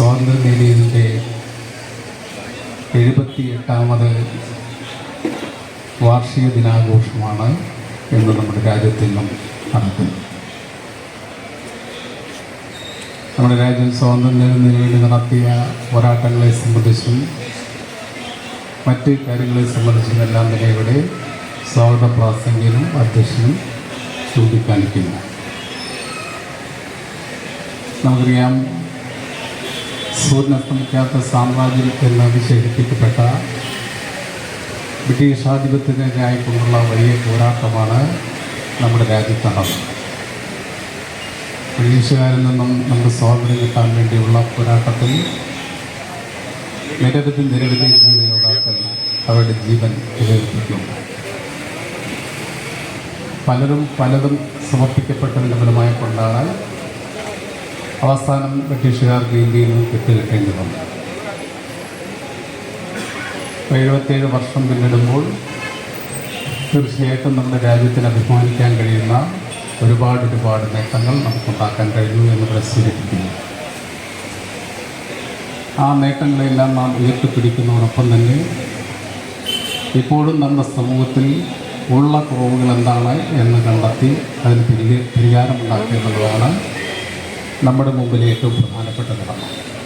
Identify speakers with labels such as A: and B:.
A: സ്വാതന്ത്ര്യം നേടിയതിന്റെ എഴുപത്തി എട്ടാമത് വാർഷിക ദിനാഘോഷമാണ് എന്ന് നമ്മുടെ രാജ്യത്തിൽ നിന്നും നടക്കുന്നത് നമ്മുടെ രാജ്യം സ്വാതന്ത്ര്യം നേടുന്നതിന് വേണ്ടി നടത്തിയ പോരാട്ടങ്ങളെ സംബന്ധിച്ചും മറ്റ് കാര്യങ്ങളെ സംബന്ധിച്ചും എല്ലാം തന്നെ ഇവിടെ സ്വാഗത പ്രാസംഗികനും അധ്യക്ഷനും ചൂണ്ടിക്കാണിക്കുന്നു. നമുക്കറിയാം സൂര്യനസ്തമിക്കാത്ത സാമ്രാജ്യം എന്ന് വിശേഷിപ്പിക്കപ്പെട്ട ബ്രിട്ടീഷ് ആധിപത്യത്തിനെതിരായിക്കൊണ്ടുള്ള വലിയ പോരാട്ടമാണ് നമ്മുടെ രാജ്യത്ത് നടന്നത് ബ്രിട്ടീഷുകാരിൽ നിന്നും നമുക്ക് സ്വാതന്ത്ര്യം കിട്ടാൻ വേണ്ടിയുള്ള പോരാട്ടത്തിൽ നിരവധി നിരവധി ജീവയോദ്ധാക്കൾ അവരുടെ ജീവൻ ഉപയോഗിക്കുന്നു പലരും പലതും സമർപ്പിക്കപ്പെട്ടതിന്റെ ഫലമായി കൊണ്ടാണ് അവസാനം ബ്രിട്ടീഷുകാർക്ക് ഇന്ത്യയിൽ നിന്ന് വിട്ടുകിട്ടേണ്ടി വന്നു. എഴുപത്തേഴ് വർഷം പിന്നിടുമ്പോൾ തീർച്ചയായിട്ടും നമ്മുടെ രാജ്യത്തിന് അഭിമാനിക്കാൻ കഴിയുന്ന ഒരുപാട് ഒരുപാട് നേട്ടങ്ങൾ നമുക്കുണ്ടാക്കാൻ കഴിഞ്ഞു എന്ന് പ്രസിദ്ധീകരിക്കുന്നു ആ നേട്ടങ്ങളെല്ലാം നാം ഉയർത്തിപ്പിടിക്കുന്നതോടൊപ്പം തന്നെ ഇപ്പോഴും നമ്മുടെ സമൂഹത്തിൽ ഉള്ള കുറവുകൾ എന്താണ് എന്ന് കണ്ടെത്തി അതിന് പരിഹാരമുണ്ടാക്കുക എന്നുള്ളതാണ് നമ്മുടെ മുമ്പിൽ ഏറ്റവും പ്രധാനപ്പെട്ട ഘടകം